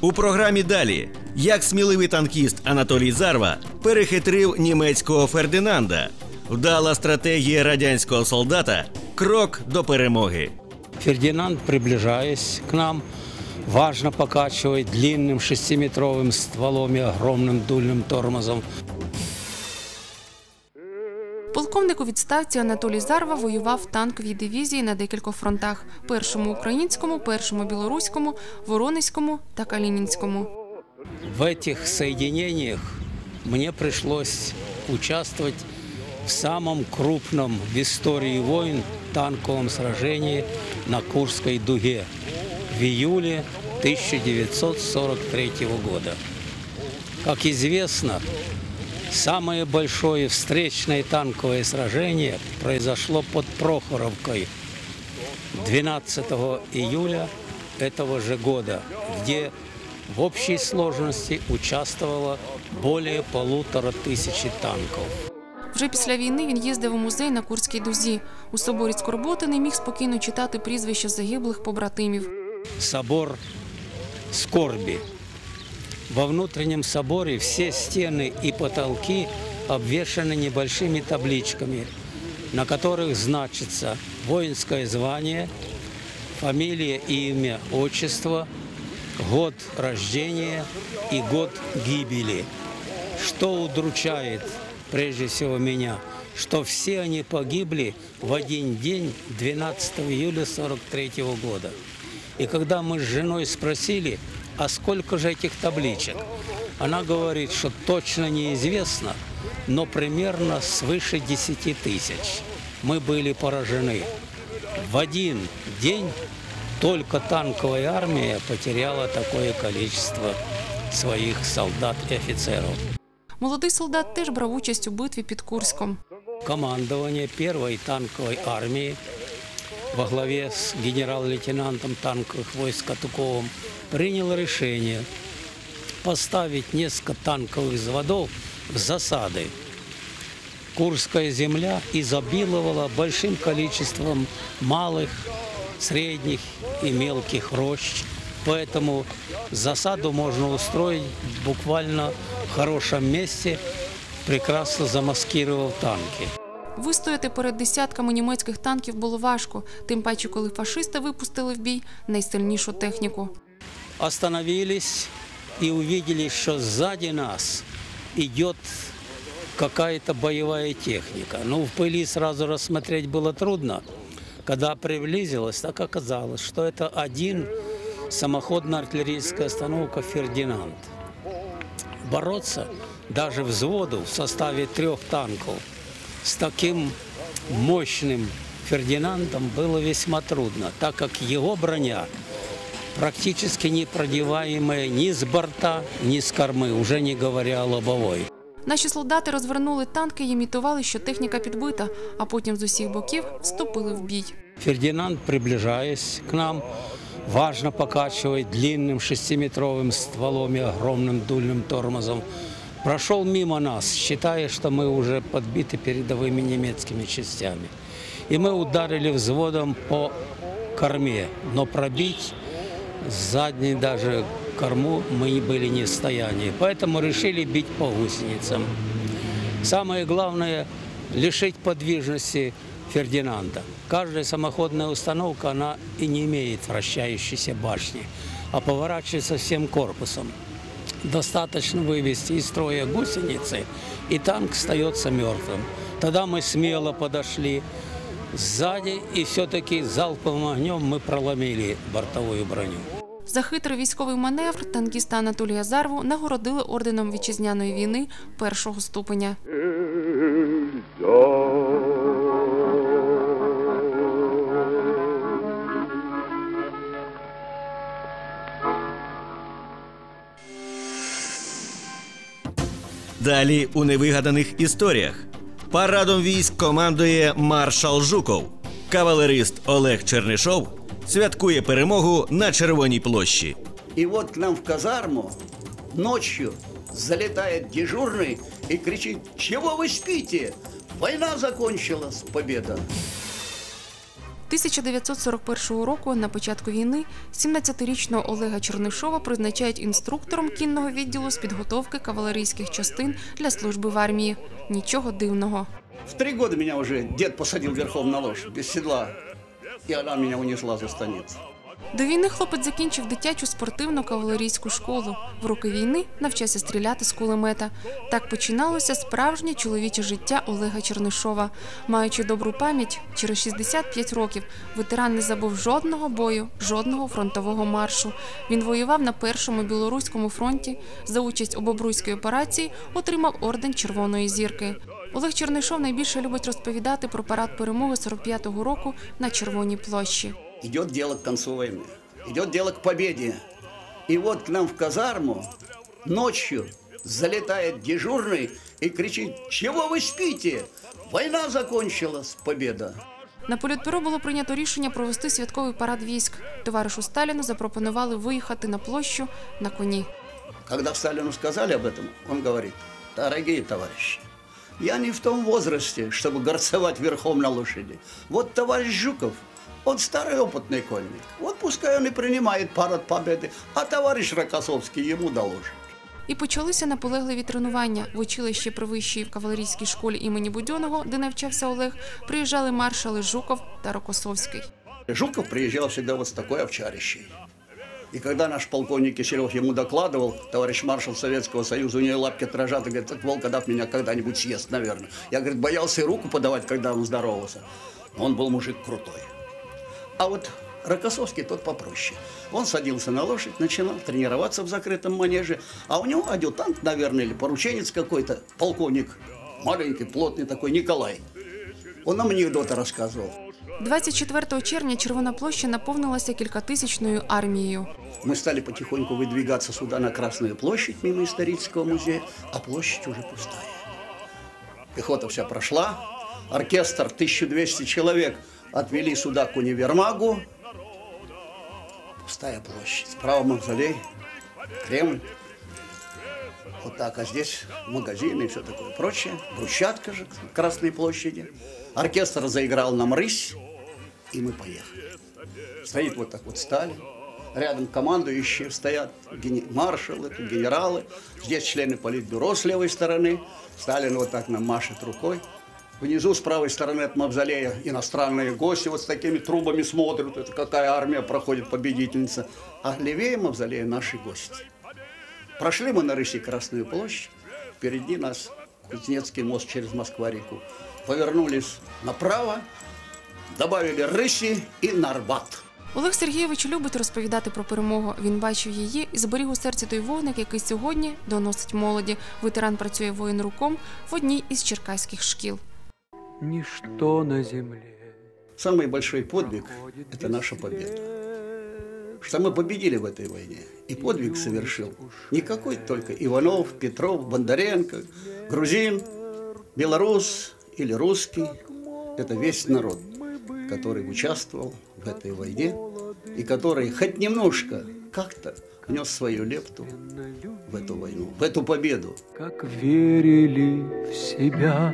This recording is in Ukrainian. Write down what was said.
У програмі далі як сміливий танкіст Анатолій Зарва перехитрив німецького Фердинанда, вдала стратегія радянського солдата, крок до перемоги. Фердинанд, приближаясь к нам, важно покачивает длинным шестиметровым стволом и огромным дульным тормозом. Відставці Анатолій Зарва воював в танковій дивізії на декількох фронтах: першому українському, першому білоруському, Воронезькому та Калінінському. В этих соединениях мне пришлось участвовать в самом крупном в истории войн танковом сражении на Курской дуге в июле 1943 года. Как известно, самое большое встречное танковое сражение произошло под Прохоровкой 12 июля этого же года, где в общей сложности участвовало более полутора тысячи танков. Вже після війни він їздив у музей на Курській дузі. У соборі Скорботи не міг спокійно читати прізвища загиблих побратимів. Собор скорби. Во внутреннем соборе все стены и потолки обвешаны небольшими табличками, на которых значится воинское звание, фамилия и имя, отчество, год рождения и год гибели. Что удручает прежде всего меня, что все они погибли в один день 12 июля 43 года. И когда мы с женой спросили, а сколько же этих табличек, она говорит, что точно неизвестно, но примерно свыше 10 тысяч. Мы были поражены. В один день только танковая армия потеряла такое количество своих солдат и офицеров. Молодий солдат теж брав участь у битві під Курськом. Командование первой танковой армии во главе с генерал-лейтенантом танковых войск Катуковым приняло решение поставить несколько танковых взводов в засады. Курская земля изобиловала большим количеством малых, средних и мелких рощ, поэтому засаду можно устроить буквально в хорошем месте, прекрасно замаскировав танки. Вистояти перед десятками німецьких танків було важко, тим паче, коли фашисти випустили в бій найсильнішу техніку. остановились и увидели, что сзади нас идет какая-то боевая техника. Ну, в пыли сразу рассмотреть было трудно. Когда приблизилось, так оказалось, что это один самоходно-артиллерийская остановка «Фердинанд». Бороться даже взводу в составе трех танков с таким мощным «Фердинандом» было весьма трудно, так как его броня практически непродеваемая ни с борта, ни с кормы, уже не говоря о лобовой. Наші солдати розвернули танки і імітували, що техніка підбита, а потім з усіх боків вступили в бій. Фердинанд, приближаясь к нам, важно покачивает длинным шестиметровым стволом и огромным дульным тормозом, Прошел мимо нас, считая, что мы уже подбиты передовыми немецкими частями. И мы ударили взводом по корме, но пробить задней даже корму мы были не в состоянии. Поэтому решили бить по гусеницам. Самое главное – лишить подвижности Фердинанда. Каждая самоходная установка, она и не имеет вращающейся башни, а поворачивается всем корпусом. Достаточно вывести из строя гусеницы, и танк остается мертвым. Тогда мы смело подошли сзади, и все-таки залповым огнем мы проломили бортовую броню. За хитрий військовий маневр танкіста Анатолія Зарву нагородили орденом вітчизняної війни першого ступеня. Далі у невигаданих історіях. Парадом військ командує маршал Жуков. Кавалерист Олег Чернишов святкує перемогу на Червоній площі. И вот к нам в казарму ночью залетает дежурный и кричит, чего вы спите? Война закончилась, победа. 1941 року на початку війни 17-річного Олега Чернишова призначають інструктором кінного відділу з підготовки кавалерійських частин для служби в армії. Нічого дивного. В три роки мене уже дід посадив верхом на лож без сідла, і вона мене унесла за станицу. До війни хлопець закінчив дитячу спортивну кавалерійську школу. В роки війни навчався стріляти з кулемета. Так починалося справжнє чоловіче життя Олега Чернишова. Маючи добру пам'ять, через 65 років ветеран не забув жодного бою, жодного фронтового маршу. Він воював на першому білоруському фронті. За участь у Бобруйській операції отримав орден Червоної зірки. Олег Чернишов найбільше любить розповідати про парад перемоги 45-го року на Червоній площі Идет дело к концу войны. Идет дело к победе. И вот к нам в казарму ночью залетает дежурный и кричит, чего вы спите? Война закончилась, победа. На політбюро було прийнято рішення провести святковий парад військ. Товаришу Сталіну запропонували виїхати на площу на коні. Когда Сталину сказали об этом, он говорит, дорогие товарищи, я не в том возрасте, чтобы горцевать верхом на лошади. Вот товарищ Жуков, он старый опытный конник. Вот пускай он и принимает парад победы, а товарищ Рокоссовский ему доложит. І почалися наполегливі тренування. В училище при вищій кавалерійській школі імені Будьонного, де навчався Олег, приїжджали маршали Жуков та Рокосовський. Жуков приезжал всегда вот с такой овчарищей. И когда наш полковник Киселев ему докладывал, товарищ маршал Советского Союза, у нее лапки дрожат, и говорит, этот волкодав меня когда-нибудь съест, наверное. Я, говорит, боялся и руку подавать, когда он здоровался. Он был мужик крутой. А вот Рокоссовский тот попроще. Он садился на лошадь, начинал тренироваться в закрытом манеже, а у него адъютант, наверное, или порученец какой-то, полковник, маленький, плотный такой, Николай. Он нам анекдоты рассказывал. 24 червня Червона площа наповнилася кількатисячною армією. Мы стали потихоньку выдвигаться сюда, на Красную площадь, мимо исторического музея, а площадь уже пустая. Пехота вся прошла, оркестр 1200 человек отвели сюда к универмагу. Пустая площадь. Справа мавзолей, Кремль. Вот так, а здесь магазины и все такое прочее. Брусчатка же к Красной площади. Оркестр заиграл нам рысь, и мы поехали. Стоит вот так вот Сталин. Рядом командующие стоят, маршалы, генералы. Здесь члены политбюро с левой стороны. Сталин вот так нам машет рукой. Внизу с правой стороны от мавзолея иностранные гости вот с такими трубами смотрят. Это какая армия проходит победительница. А левее мавзолея наши гости. Прошли мы на рыси Красную площадь. Впереди нас Кузнецкий мост через Москва-реку. Повернулись направо, добавили рыси и Нарбат. Олег Сергійович любить розповідати про перемогу. Він бачив її і зберіг у серці той вогник, який сьогодні доносить молоді. Ветеран працює воєнруком в одній із черкаських шкіл. Ничто на земле. Самый большой подвиг – это наша победа. Что мы победили в этой войне. И подвиг совершил не какой только Иванов, Петров, Бондаренко, грузин, белорус или русский. Это весь народ, Который участвовал в этой войне и который хоть немножко как-то внес свою лепту в эту войну, в эту победу. Как верили в себя